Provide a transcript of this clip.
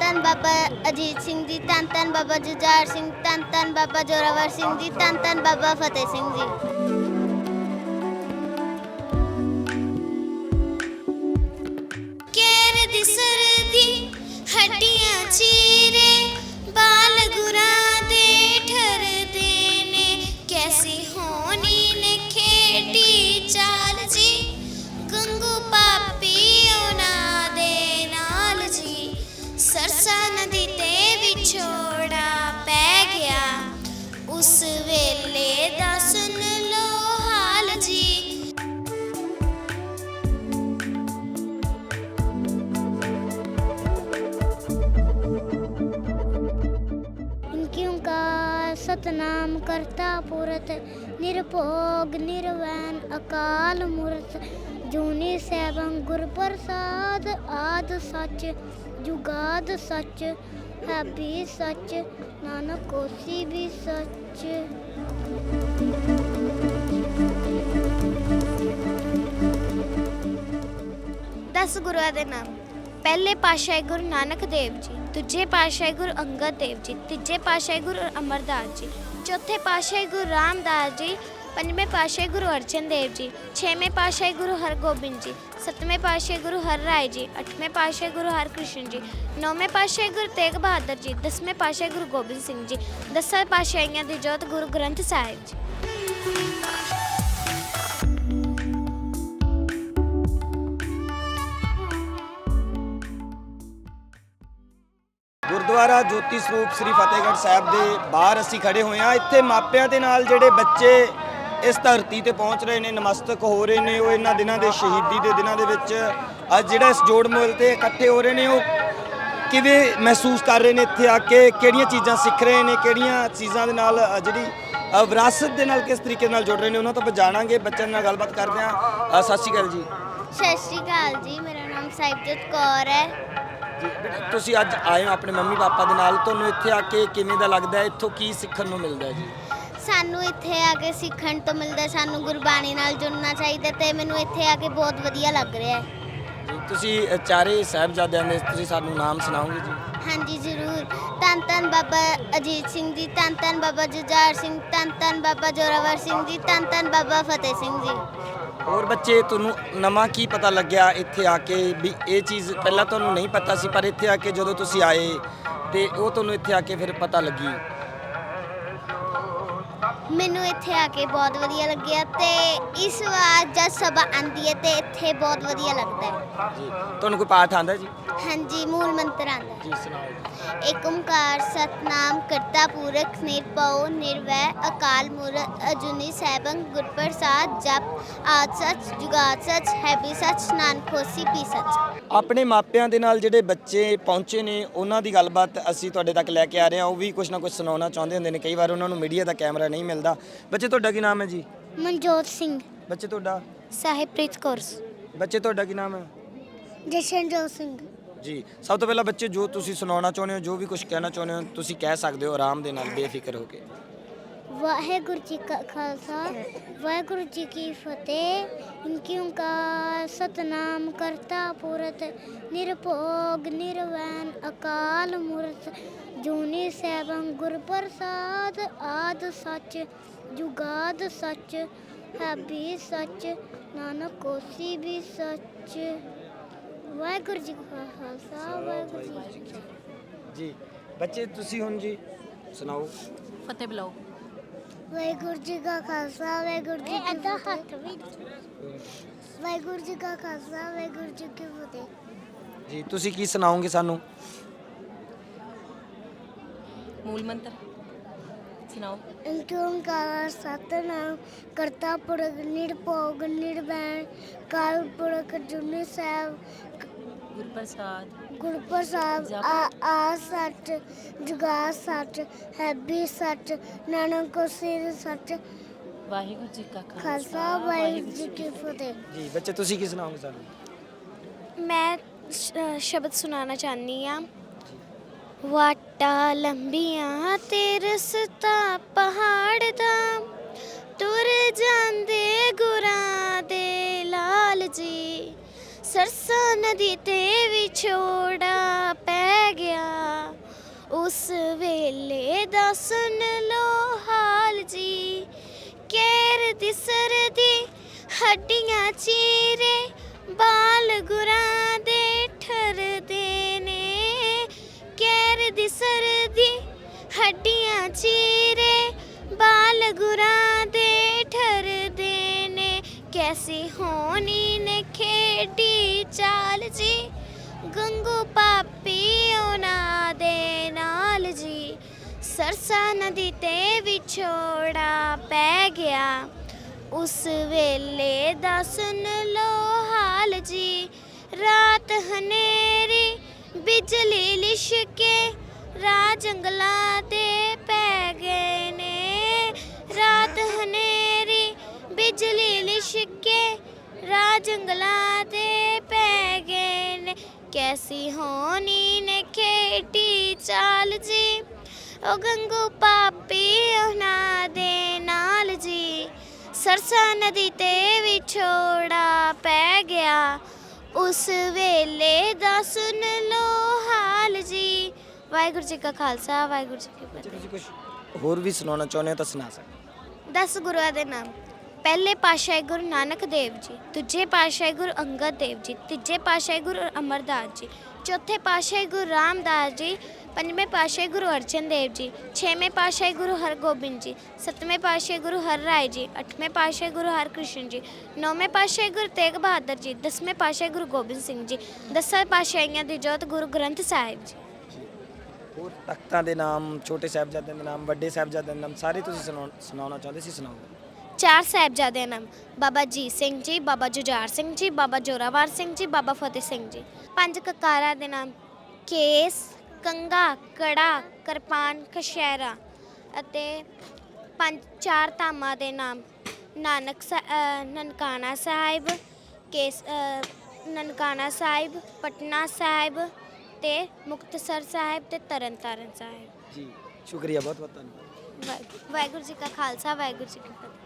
ਧੰਨ ਬਾਬਾ ਅਜੀਤ ਸਿੰਘ ਜੀ ਧੰਨ ਧੰਨ ਬਾਬਾ ਜੁਝਾਰ ਸਿੰਘ ਧੰਨ ਧੰਨ ਬਾਬਾ ਜੋਰਾਵਰ ਸਿੰਘ ਜੀ ਧੰਨ ਧੰਨ ਬਾਬਾ ਫਤਿਹ ਸਿੰਘ ਜੀ। ਕੇਰ ਹੱਡੀਆਂ ਚੀਰੇ ਸਤਨਾਮ ਕਰਤਾ ਪੁਰਤ, ਨਿਰਭੋਗ ਨਿਰਵੈਨ ਅਕਾਲ ਮੂਰਤ, ਜੂਨੀ ਸੈਭੰ ਗੁਰ ਪ੍ਰਸਾਦ ਆਦ ਸੱਚ, ਜੁਗਾਦ ਸੱਚ, ਹੈ ਵੀ ਸੱਚ, ਨਾਨਕ ਕੋਸੀ ਵੀ ਸੱਚ। ਦਸ ਗੁਰੂਆਂ ਦੇ ਨਾਮ। ਪਹਿਲੇ ਪਾਤਸ਼ਾਹ ਗੁਰੂ ਨਾਨਕ ਦੇਵ ਜੀ ਦੂਜੇ ਪਾਤਸ਼ਾਹ ਗੁਰੂ ਅੰਗਦ ਦੇਵ ਜੀ ਤੀਜੇ ਪਾਤਸ਼ਾਹ ਗੁਰੂ ਅਮਰਦਾਸ ਜੀ ਚੌਥੇ ਪਾਤਸ਼ਾਹ ਗੁਰੂ ਰਾਮਦਾਸ ਜੀ ਪੰਜਵੇਂ ਪਾਤਸ਼ਾਹ ਗੁਰੂ ਅਰਜਨ ਦੇਵ ਜੀ ਛੇਵੇਂ ਪਾਤਸ਼ਾਹ ਗੁਰੂ ਹਰਗੋਬਿੰਦ ਜੀ ਸੱਤਵੇਂ ਪਾਤਸ਼ਾਹ ਗੁਰੂ ਹਰਰਾਏ ਜੀ ਅੱਠਵੇਂ ਪਾਤਸ਼ਾਹ ਗੁਰੂ ਹਰਕ੍ਰਿਸ਼ਨ ਜੀ ਨੌਵੇਂ ਪਾਤਸ਼ਾਹ ਗੁਰੂ ਤੇਗ ਬਹਾਦਰ ਜੀ ਦਸਵੇਂ ਪਾਤਸ਼ਾਹ ਗੁਰੂ ਗੋਬਿੰਦ ਸਿੰਘ ਜੀ ਦਸਾਂ ਪਾਤਸ਼ਾਹੀਆਂ ਦੀ ਜੋਤ ਗੁਰੂ ਗ੍ਰੰਥ ਸਾਹਿਬ ਜੀ ਗੁਰਦੁਆਰਾ ਜੋਤੀ ਸਰੂਪ ਸ੍ਰੀ ਫਤਿਹਗੜ੍ਹ ਸਾਹਿਬ ਦੇ ਬਾਹਰ ਅਸੀਂ ਖੜੇ ਹੋਏ ਹਾਂ। ਇੱਥੇ ਮਾਪਿਆਂ ਦੇ ਨਾਲ ਜਿਹੜੇ ਬੱਚੇ ਇਸ ਧਰਤੀ ਤੇ ਪਹੁੰਚ ਰਹੇ ਨੇ ਨਮਸਤਕ ਹੋ ਰਹੇ ਨੇ ਉਹ ਇਹਨਾਂ ਦਿਨਾਂ ਦੇ ਸ਼ਹੀਦੀ ਦੇ ਦਿਨਾਂ ਦੇ ਵਿੱਚ ਅੱਜ ਜਿਹੜਾ ਇਸ ਜੋੜ ਮੇਲ ਤੇ ਇਕੱਠੇ ਹੋ ਰਹੇ ਨੇ ਉਹ ਕਿਵੇਂ ਮਹਿਸੂਸ ਕਰ ਰਹੇ ਨੇ ਇੱਥੇ ਆ ਕੇ? ਕਿਹੜੀਆਂ ਚੀਜ਼ਾਂ ਸਿੱਖ ਰਹੇ ਨੇ? ਕਿਹੜੀਆਂ ਚੀਜ਼ਾਂ ਦੇ ਨਾਲ ਜਿਹੜੀ ਵਿਰਾਸਤ ਦੇ ਨਾਲ ਕਿਸ ਤਰੀਕੇ ਨਾਲ ਜੁੜ ਰਹੇ ਨੇ? ਉਹਨਾਂ ਤੋਂ ਆਪਾਂ ਜਾਣਾਂਗੇ ਬੱਚਿਆਂ ਨਾਲ ਗੱਲਬਾਤ ਕਰਦੇ ਹਾਂ। ਅ, ਸਤਿ ਸ਼੍ਰੀ ਅਕਾਲ ਜੀ। ਸਤਿ ਸ਼੍ਰੀ ਅਕਾਲ ਜੀ ਮੇਰਾ ਨਾਮ ਸਾਹਿਬਜੋਤ ਕੌਰ ਹੈ। ਤੁਸੀਂ ਅੱਜ ਆਏ ਹੋ ਆਪਣੇ ਮੰਮੀ ਪਾਪਾ ਦੇ ਨਾਲ। ਤੁਹਾਨੂੰ ਇੱਥੇ ਆ ਕੇ ਕਿਵੇਂ ਦਾ ਲੱਗਦਾ ਹੈ? ਇੱਥੋਂ ਕੀ ਸਿੱਖਣ ਨੂੰ ਮਿਲਦਾ ਹੈ ਜੀ? ਸਾਨੂੰ ਇੱਥੇ ਆ ਕੇ ਸਿੱਖਣ ਤੋਂ ਮਿਲਦਾ ਸਾਨੂੰ ਗੁਰਬਾਣੀ ਨਾਲ ਜੁੜਨਾ ਚਾਹੀਦਾ ਤੇ ਮੈਨੂੰ ਇੱਥੇ ਆ ਕੇ ਬਹੁਤ ਵਧੀਆ ਲੱਗ ਰਿਹਾ ਹੈ। ਜੀ ਤੁਸੀਂ ਅ, ਚਾਰੇ ਸਾਹਿਬਜ਼ਾਦਿਆਂ ਦੇ ਤੁਸੀਂ ਸਾਨੂੰ ਨਾਮ ਸੁਣਾਓਗੇ ਜੀ? ਹਾਂਜੀ ਜ਼ਰੂਰ। ਧੰਨ ਧੰਨ ਬਾਬਾ ਅਜੀਤ ਸਿੰਘ ਜੀ ਧੰਨ ਧੰਨ ਬਾਬਾ ਜੁਝਾਰ ਸਿੰਘ ਧੰਨ ਧੰਨ ਬਾਬਾ ਜੋਰਾਵਰ ਸਿੰਘ ਜੀ ਧੰਨ ਧੰਨ ਬਾਬਾ ਫਤਿਹ ਸਿੰਘ ਜੀ। ਹੋਰ ਬੱਚੇ, ਤੁਹਾਨੂੰ ਨਵਾਂ ਕੀ ਪਤਾ ਲੱਗਿਆ ਇੱਥੇ ਆ ਕੇ ਵੀ ਇਹ ਚੀਜ਼ ਪਹਿਲਾਂ ਤੁਹਾਨੂੰ ਨਹੀਂ ਪਤਾ ਸੀ, ਪਰ ਇੱਥੇ ਆ ਕੇ ਜਦੋਂ ਤੁਸੀਂ ਆਏ ਤੇ ਉਹ ਤੁਹਾਨੂੰ ਇੱਥੇ ਆ ਕੇ ਫਿਰ ਪਤਾ ਲੱਗੀ। ਮੈਨੂੰ ਇੱਥੇ ਆ ਕੇ ਬਹੁਤ ਵਧੀਆ ਲੱਗਿਆ ਤੇ ਇਸ ਵਾਰ ਜਦ ਸਭਾ ਆਂਦੀ ਹੈ ਤੇ ਇੱਥੇ ਬਹੁਤ ਵਧੀਆ ਲੱਗਦਾ ਹੈ। ਜੀ। ਤੁਹਾਨੂੰ ਕੋਈ ਪਾਠ ਆਂਦਾ ਜੀ? ਹਾਂਜੀ ਮੂਲ ਮੰਤਰ ਆਂਦਾ ਜੀ ਸੁਣਾਓ ਏਕ ਓੰਕਾਰ ਸਤਨਾਮ ਕਰਤਾ ਪੁਰਖ ਨਿਰਭਉ ਨਿਰਵੈ ਅਕਾਲ ਮੂਰਤ ਅਜੂਨੀ ਸੈਭੰ ਗੁਰ ਪ੍ਰਸਾਦ ਜਪ ਆਦ ਸਚ ਜੁਗਾਦ ਸਚ ਹੈ ਵੀ ਸਚ ਨਾਨਕ ਹੋਸੀ ਵੀ ਸਚ। ਆਪਣੇ ਮਾਪਿਆਂ ਦੇ ਨਾਲ ਜਿਹੜੇ ਬੱਚੇ ਪਹੁੰਚੇ ਨੇ ਉਹਨਾਂ ਦੀ ਗੱਲਬਾਤ ਅਸੀਂ ਤੁਹਾਡੇ ਤੱਕ ਲੈ ਕੇ ਆ ਰਹੇ ਹਾਂ। ਉਹ ਵੀ ਕੁਝ ਨਾ ਕੁਝ ਸੁਣਾਉਣਾ ਚਾਹੁੰਦੇ ਹੁੰਦੇ ਨੇ। ਕਈ ਵਾਰ ਉਹਨਾਂ ਨੂੰ ਮੀਡੀਆ ਦਾ ਕੈਮਰਾ ਨਹੀਂ ਮਿਲਦਾ। ਬੱਚੇ ਤੁਹਾਡਾ ਕੀ ਨਾਮ ਹੈ ਜੀ? ਮਨਜੋਤ ਸਿੰਘ। ਬੱਚੇ ਤੁਹਾਡਾ? ਸਾਹਿਬਪ੍ਰੀਤ ਕੌਰ। ਬੱਚੇ ਤੁਹਾਡਾ ਕੀ ਨਾਮ ਹੈ? ਜਸ਼ਨਜੋਤ ਸਿੰਘ। ਜੀ ਸਭ ਤੋਂ ਪਹਿਲਾਂ ਬੱਚੇ ਜੋ ਤੁਸੀਂ ਸੁਣਾਉਣਾ ਚਾਹੁੰਦੇ ਹੋ ਜੋ ਵੀ ਕੁਝ ਕਹਿਣਾ ਚਾਹੁੰਦੇ ਹੋ ਤੁਸੀਂ ਕਹਿ ਸਕਦੇ ਹੋ ਆਰਾਮ ਦੇ ਨਾਲ ਬੇਫਿਕਰ ਹੋ ਕੇ। ਵਾਹਿਗੁਰੂ ਜੀ ਕਾ ਖਾਲਸਾ ਵਾਹਿਗੁਰੂ ਜੀ ਕੀ ਫਤਿਹ। ਇਨਕੀ ਓੰਕਾਰ ਸਤਨਾਮ ਕਰਤਾ ਪੁਰਤ ਨਿਰਭੋਗ ਨਿਰਵੈਨ ਅਕਾਲ ਮੂਰਤ। ਜੂਨੀ ਸੈਭੰ ਗੁਰ ਪ੍ਰਸਾਦ ਆਦ ਸਚ ਜੁਗਾਦ ਸਚ ਹੈ ਵੀ ਸਚ ਨਾਨਕ ਕੋਸੀ ਵੀ ਸਚ। ਵਾਹਿਗੁਰੂ ਜੀ ਕਾ ਖਾਲਸਾ ਵਾਹਿਗੁਰੂ ਜੀ ਕੀ ਫਤਿਹ। ਜੀ ਬੱਚੇ ਤੁਸੀਂ ਹੁਣ ਜੀ ਸੁਣਾਓ। ਫਤਿਹ ਬੁਲਾਓ। ਵਾਹਿਗੁਰੂ ਜੀ ਕਾ ਖਾਲਸਾ ਵਾਹਿਗੁਰੂ ਜੀ ਕੀ ਫਤਿਹ ਵਾਹਿਗੁਰੂ ਜੀ ਕਾ ਖਾਲਸਾ ਵਾਹਿਗੁਰੂ ਜੀ ਕੀ ਫਤਿਹ ਜੀ ਤੁਸੀਂ ਕੀ ਸੁਣਾਓਗੇ ਸਾਨੂੰ? ਮੂਲ ਮੰਤਰ ਸੁਣਾਓ। ਓੰਕਾਰ ਸਤਨਾਮ ਕਰਤਾ ਪੁਰਖ ਨਿਰਭੋਗ ਨਿਰਵੈਣ ਕਾਲ ਪੁਰਖ ਜੁਨੀ ਸਾਹਿਬ ਗੁਰ ਪ੍ਰਸਾਦ ਗੁਰ ਪ੍ਰਸਾਦ ਜਪ। ਆ ਆ ਸੱਚ ਜੁਗਾ ਸੱਚ ਹੈ ਵੀ ਸੱਚ ਨਾਨਕ ਸਿਰ ਸੱਚ ਵਾਹਿਗੁਰੂ ਜੀ ਕਾ ਖਾਲਸਾ ਵਾਹਿਗੁਰੂ ਜੀ ਕੀ ਫਤਿਹ। ਜੀ ਬੱਚੇ ਤੁਸੀਂ ਕੀ ਸੁਣਾਓਗੇ ਸਾਨੂੰ? ਮੈਂ ਸ਼- ਸ਼ਬਦ ਸੁਣਾਉਣਾ ਚਾਹਨੀ ਆ ਵਾਟਾ ਲੰਬੀਆਂ ਤੇ ਰਸਤਾ ਪਹਾੜ ਦਾ ਤੁਰ ਜਾਂਦੇ ਗੁਰਾਂ ਦੇ ਲਾਲ ਜੀ। ਸਰਸਾ ਨਦੀ ਤੇ ਵਿਛੋੜਾ ਪੈ ਗਿਆ। ਉਸ ਵੇਲੇ ਦਾ ਸੁਣ ਲੋ ਹਾਲ ਜੀ। ਕੇਰ ਦੀ ਸਰਦੀ ਹੱਡੀਆਂ ਚੀਰੇ, ਬਾਲ ਗੁਰਾਂ ਦੇ ਠਰਦੇ ਨੇ। ਕੇਰ ਦੀ ਸਰਦੀ ਹੱਡੀਆਂ ਚੀਰੇ ਕੈਸੀ ਹੋਣੀ ਨੇ ਖੇਡੀ ਚਾਲ ਜੀ। ਗੰਗੂ ਪਾਪੀ ਉਹਨਾਂ ਦੇ ਨਾਲ ਜੀ। ਸਰਸਾ ਨਦੀ ਤੇ ਵਿਛੋੜਾ ਪੈ ਗਿਆ। ਉਸ ਵੇਲੇ ਦਾ ਸੁਣ ਲੋ ਹਾਲ ਜੀ। ਰਾਤ ਹਨੇਰੀ, ਬਿਜਲੀ ਲਿਸ਼ਕੇ, ਰਾਹ ਜੰਗਲਾਂ ਤੇ ਜੰਗਲਾਂ ਤੇ ਪੈ ਗਏ ਨੇ। ਕੈਸੀ ਹੋਣੀ ਨੇ ਖੇਡੀ ਚਾਲ ਜੀ। ਉਹ ਗੰਗੂ ਪਾਪੀ ਉਹਨਾਂ ਦੇ ਨਾਲ ਜੀ। ਸਰਸਾ ਨਦੀ ਤੇ ਵਿਛੋੜਾ ਪੈ ਗਿਆ। ਉਸ ਵੇਲੇ ਦਾ ਸੁਣ ਲੋ ਹਾਲ ਜੀ। ਵਾਹਿਗੁਰੂ ਜੀ ਕਾ ਖਾਲਸਾ ਵਾਹਿਗੁਰੂ ਜੀ ਕੀ ਫਤਿਹ। ਤੁਸੀਂ ਕੁਝ ਹੋਰ ਵੀ ਸੁਣਾਉਣਾ ਚਾਹੁੰਦੇ ਹੋ ਤਾਂ ਸੁਣਾ ਸਕਦੇ ਦਸ ਗੁਰੂਆਂ ਦੇ ਨਾਮ। ਪਹਿਲੇ ਪਾਤਸ਼ਾਹ ਗੁਰੂ ਨਾਨਕ ਦੇਵ ਜੀ ਦੂਜੇ ਪਾਤਸ਼ਾਹ ਗੁਰੂ ਅੰਗਦ ਦੇਵ ਜੀ ਤੀਜੇ ਪਾਤਸ਼ਾਹ ਗੁਰੂ ਅਮਰਦਾਸ ਜੀ ਚੌਥੇ ਪਾਤਸ਼ਾਹ ਗੁਰੂ ਰਾਮਦਾਸ ਜੀ ਪੰਜਵੇਂ ਪਾਤਸ਼ਾਹ ਗੁਰੂ ਅਰਜਨ ਦੇਵ ਜੀ ਛੇਵੇਂ ਪਾਤਸ਼ਾਹ ਗੁਰੂ ਹਰਗੋਬਿੰਦ ਜੀ ਸੱਤਵੇਂ ਪਾਤਸ਼ਾਹ ਗੁਰੂ ਹਰਰਾਏ ਜੀ ਅੱਠਵੇਂ ਪਾਤਸ਼ਾਹ ਗੁਰੂ ਹਰਕ੍ਰਿਸ਼ਨ ਜੀ ਨੌਵੇਂ ਪਾਤਸ਼ਾਹ ਗੁਰੂ ਤੇਗ ਬਹਾਦਰ ਜੀ ਦਸਵੇਂ ਪਾਤਸ਼ਾਹ ਗੁਰੂ ਗੋਬਿੰਦ ਸਿੰਘ ਜੀ ਦਸਾਂ ਪਾਤਸ਼ਾਹੀਆਂ ਦੀ ਜੋਤ ਗੁਰੂ ਗ੍ਰੰਥ ਸਾਹਿਬ ਜੀ ਹੋਰ ਤਖਤਾਂ ਦੇ ਨਾਮ ਛੋਟੇ ਸਾਹਿਬਜ਼ਾਦਿਆਂ ਦੇ ਨਾਮ ਵੱਡੇ ਸਾਹਿਬਜ਼ਾਦਿਆਂ ਦੇ ਨਾਮ ਸਾਰੇ ਤੁਸੀਂ ਸੁਣਾਉਣ- ਸੁਣਾਉਣਾ ਚਾਹੁੰਦੇ ਸੀ ਸੁਣਾਓ ਚਾਰ ਸਾਹਿਬਜ਼ਾਦਿਆਂ ਨਾਮ ਬਾਬਾ ਜੀਤ ਸਿੰਘ ਜੀ ਬਾਬਾ ਜੁਝਾਰ ਸਿੰਘ ਜੀ ਬਾਬਾ ਜੋਰਾਵਰ ਸਿੰਘ ਜੀ ਬਾਬਾ ਫਤਿਹ ਸਿੰਘ ਜੀ। ਪੰਜ ਕਕਾਰਾਂ ਦੇ ਨਾਮ ਕੇਸ ਕੰਗਾ ਕੜਾ ਕਿਰਪਾਨ ਕਸ਼ਹਿਰਾ ਅਤੇ ਪੰਜ ਚਾਰ ਧਾਮਾਂ ਦੇ ਨਾਮ ਨਾਨਕ ਨਨਕਾਣਾ ਸਾਹਿਬ ਕੇਸ ਨਨਕਾਣਾ ਸਾਹਿਬ ਪਟਨਾ ਸਾਹਿਬ ਤੇ ਮੁਕਤਸਰ ਸਾਹਿਬ ਤੇ ਤਰਨਤਾਰਨ ਸਾਹਿਬ। ਜੀ ਸ਼ੁਕਰੀਆ ਬਹੁਤ ਬਹੁਤ ਧੰਨਵਾਦ ਵਾਹਿਗੁਰੂ ਜੀ ਕਾ ਖਾਲਸਾ ਵਾਹਿਗੁਰੂ ਜੀ ਕੀ ਫਤਿਹ।